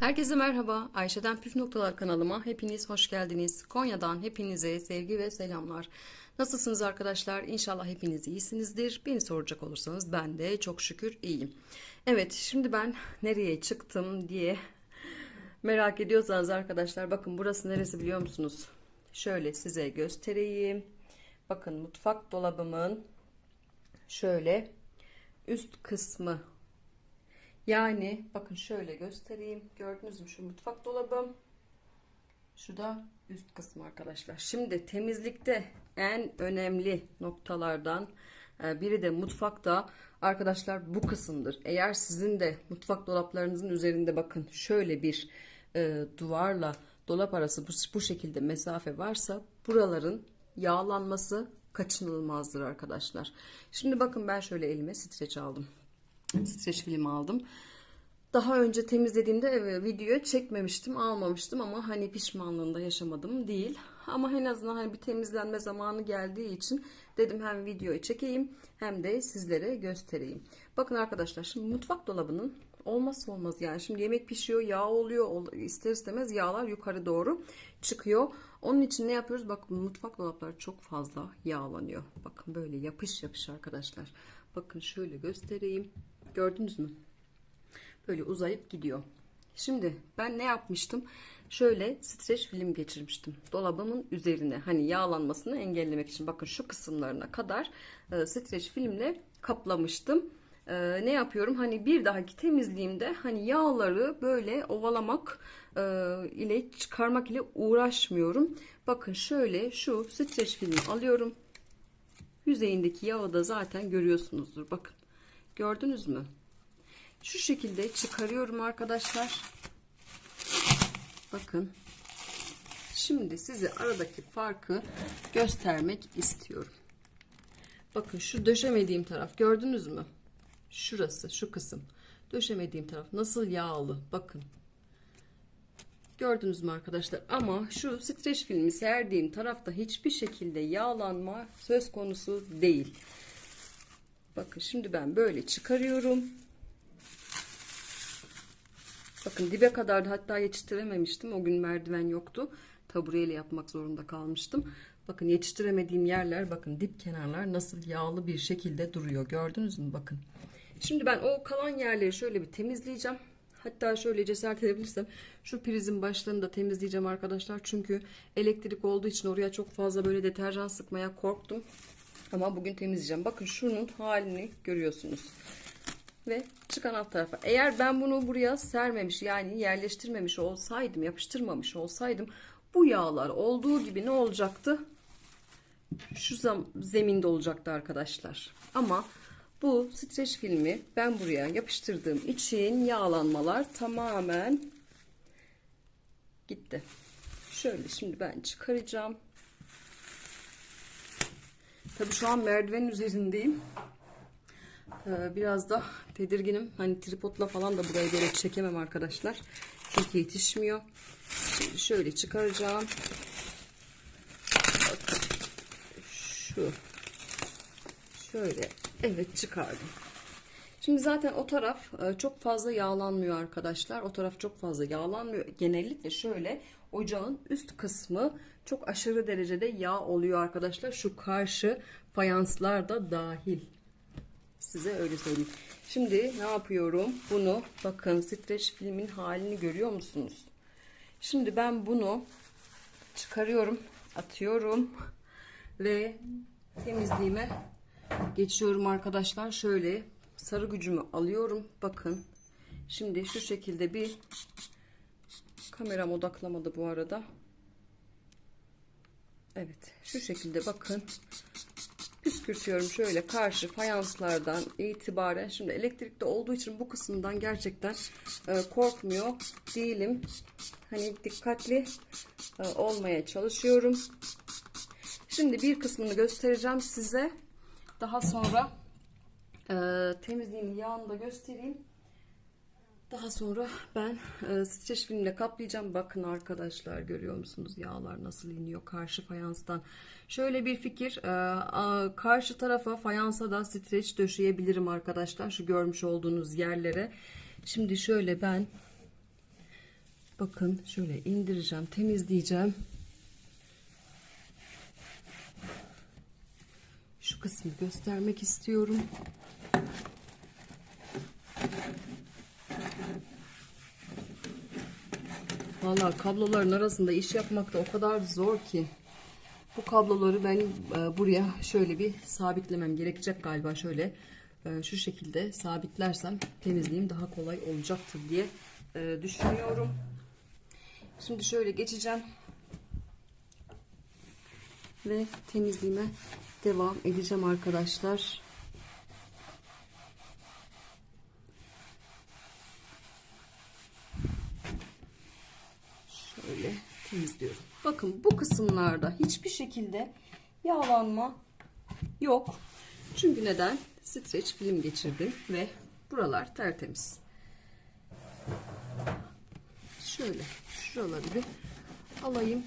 Herkese merhaba. Ayşe'den Püf Noktalar kanalıma hepiniz hoş geldiniz. Konya'dan hepinize sevgi ve selamlar. Nasılsınız arkadaşlar? İnşallah hepiniz iyisinizdir. Beni soracak olursanız ben de çok şükür iyiyim. Evet, şimdi ben nereye çıktım diye merak ediyorsanız arkadaşlar bakın burası neresi biliyor musunuz? Şöyle size göstereyim. Bakın mutfak dolabımın şöyle üst kısmı yani bakın şöyle göstereyim. Gördünüz mü şu mutfak dolabım. Şu da üst kısmı arkadaşlar. Şimdi temizlikte en önemli noktalardan e, biri de mutfakta arkadaşlar bu kısımdır. Eğer sizin de mutfak dolaplarınızın üzerinde bakın şöyle bir e, duvarla dolap arası bu, bu şekilde mesafe varsa buraların yağlanması kaçınılmazdır arkadaşlar. Şimdi bakın ben şöyle elime streç aldım streç film aldım. Daha önce temizlediğimde evet, video çekmemiştim, almamıştım ama hani pişmanlığında yaşamadım değil. Ama en azından hani bir temizlenme zamanı geldiği için dedim hem videoyu çekeyim hem de sizlere göstereyim. Bakın arkadaşlar şimdi mutfak dolabının olmazsa olmaz yani şimdi yemek pişiyor yağ oluyor ister istemez yağlar yukarı doğru çıkıyor. Onun için ne yapıyoruz? Bakın mutfak dolapları çok fazla yağlanıyor. Bakın böyle yapış yapış arkadaşlar. Bakın şöyle göstereyim. Gördünüz mü? Böyle uzayıp gidiyor. Şimdi ben ne yapmıştım? Şöyle streç film geçirmiştim. Dolabımın üzerine hani yağlanmasını engellemek için bakın şu kısımlarına kadar e, streç filmle kaplamıştım. E, ne yapıyorum? Hani bir dahaki temizliğimde hani yağları böyle ovalamak e, ile çıkarmak ile uğraşmıyorum. Bakın şöyle şu streç filmi alıyorum. Yüzeyindeki yağı da zaten görüyorsunuzdur. Bakın. Gördünüz mü? Şu şekilde çıkarıyorum arkadaşlar. Bakın. Şimdi size aradaki farkı göstermek istiyorum. Bakın şu döşemediğim taraf gördünüz mü? Şurası, şu kısım. Döşemediğim taraf nasıl yağlı. Bakın. Gördünüz mü arkadaşlar? Ama şu streç filmi serdiğim tarafta hiçbir şekilde yağlanma söz konusu değil. Bakın şimdi ben böyle çıkarıyorum. Bakın dibe kadar da hatta yetiştirememiştim. O gün merdiven yoktu. Tabureyle yapmak zorunda kalmıştım. Bakın yetiştiremediğim yerler bakın dip kenarlar nasıl yağlı bir şekilde duruyor. Gördünüz mü? Bakın. Şimdi ben o kalan yerleri şöyle bir temizleyeceğim. Hatta şöyle cesaret edebilirsem şu prizin başlarını da temizleyeceğim arkadaşlar. Çünkü elektrik olduğu için oraya çok fazla böyle deterjan sıkmaya korktum. Ama bugün temizleyeceğim. Bakın şunun halini görüyorsunuz. Ve çıkan alt tarafa. Eğer ben bunu buraya sermemiş yani yerleştirmemiş olsaydım, yapıştırmamış olsaydım bu yağlar olduğu gibi ne olacaktı? Şu zeminde olacaktı arkadaşlar. Ama bu streç filmi ben buraya yapıştırdığım için yağlanmalar tamamen gitti. Şöyle şimdi ben çıkaracağım. Tabii şu an merdivenin üzerindeyim. Ee, biraz da tedirginim. Hani tripodla falan da buraya göre çekemem arkadaşlar. Çünkü yetişmiyor. Şimdi şöyle çıkaracağım. Bakın. Şu. Şöyle. Evet çıkardım. Şimdi zaten o taraf e, çok fazla yağlanmıyor arkadaşlar. O taraf çok fazla yağlanmıyor. Genellikle şöyle ocağın üst kısmı çok aşırı derecede yağ oluyor arkadaşlar. Şu karşı fayanslar da dahil. Size öyle söyleyeyim. Şimdi ne yapıyorum? Bunu bakın streç filmin halini görüyor musunuz? Şimdi ben bunu çıkarıyorum, atıyorum ve temizliğime geçiyorum arkadaşlar. Şöyle sarı gücümü alıyorum. Bakın. Şimdi şu şekilde bir kameram odaklamadı bu arada. Evet. Şu şekilde bakın. Püskürtüyorum şöyle karşı fayanslardan itibaren. Şimdi elektrikte olduğu için bu kısımdan gerçekten e, korkmuyor değilim. Hani dikkatli e, olmaya çalışıyorum. Şimdi bir kısmını göstereceğim size. Daha sonra e, temizliğimin yağını da göstereyim. Daha sonra ben e, streç filmle kaplayacağım. Bakın arkadaşlar görüyor musunuz yağlar nasıl iniyor karşı fayanstan. Şöyle bir fikir e, a, karşı tarafa fayansa da streç döşeyebilirim arkadaşlar. Şu görmüş olduğunuz yerlere. Şimdi şöyle ben Bakın şöyle indireceğim, temizleyeceğim. Şu kısmı göstermek istiyorum. Vallahi kabloların arasında iş yapmak da o kadar zor ki. Bu kabloları ben e, buraya şöyle bir sabitlemem gerekecek galiba şöyle e, şu şekilde sabitlersem temizliğim daha kolay olacaktır diye e, düşünüyorum. Şimdi şöyle geçeceğim ve temizliğime devam edeceğim arkadaşlar. Şöyle temizliyorum. Bakın bu kısımlarda hiçbir şekilde yağlanma yok. Çünkü neden? Streç film geçirdim ve buralar tertemiz. Şöyle şuraları bir alayım.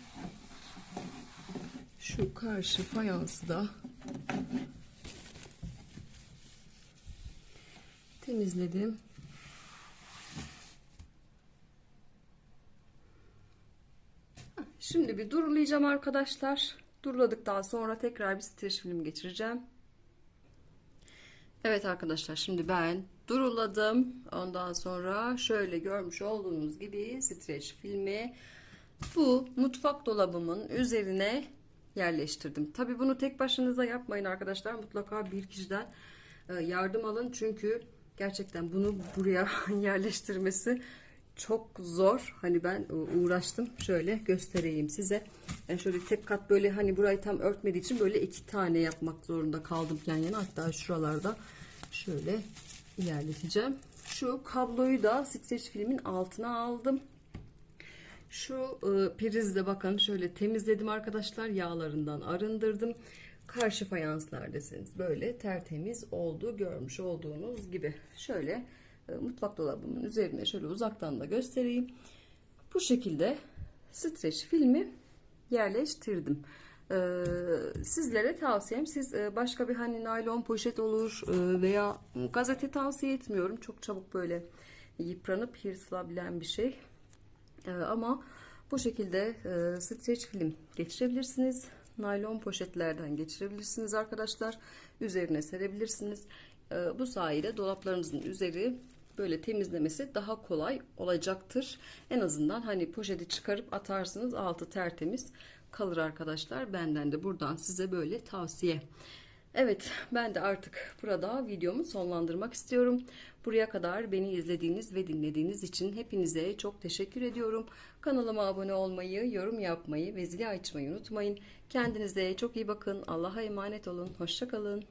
Şu karşı fayansı da temizledim. Şimdi bir durulayacağım arkadaşlar. Duruladıktan sonra tekrar bir streç film geçireceğim. Evet arkadaşlar şimdi ben duruladım. Ondan sonra şöyle görmüş olduğunuz gibi streç filmi bu mutfak dolabımın üzerine yerleştirdim. Tabi bunu tek başınıza yapmayın arkadaşlar. Mutlaka bir kişiden e, yardım alın. Çünkü gerçekten bunu buraya yerleştirmesi çok zor. Hani ben uğraştım. Şöyle göstereyim size. Yani şöyle tek kat böyle hani burayı tam örtmediği için böyle iki tane yapmak zorunda kaldım yan yana. Hatta şuralarda şöyle ilerleteceğim. Şu kabloyu da streç filmin altına aldım. Şu e, prizde bakın şöyle temizledim arkadaşlar. Yağlarından arındırdım. Karşı fayanslar deseniz böyle tertemiz oldu. Görmüş olduğunuz gibi. Şöyle e, mutfak dolabımın üzerine şöyle uzaktan da göstereyim. Bu şekilde streç filmi yerleştirdim. Ee, sizlere tavsiyem siz e, başka bir hani naylon poşet olur e, veya gazete tavsiye etmiyorum. Çok çabuk böyle yıpranıp yırtılabilen bir şey. Ama bu şekilde e, streç film geçirebilirsiniz. Naylon poşetlerden geçirebilirsiniz arkadaşlar. Üzerine serebilirsiniz. Ee, bu sayede dolaplarınızın üzeri böyle temizlemesi daha kolay olacaktır. En azından hani poşeti çıkarıp atarsınız altı tertemiz kalır arkadaşlar. Benden de buradan size böyle tavsiye. Evet ben de artık burada videomu sonlandırmak istiyorum. Buraya kadar beni izlediğiniz ve dinlediğiniz için hepinize çok teşekkür ediyorum. Kanalıma abone olmayı, yorum yapmayı ve zili açmayı unutmayın. Kendinize çok iyi bakın. Allah'a emanet olun. Hoşçakalın.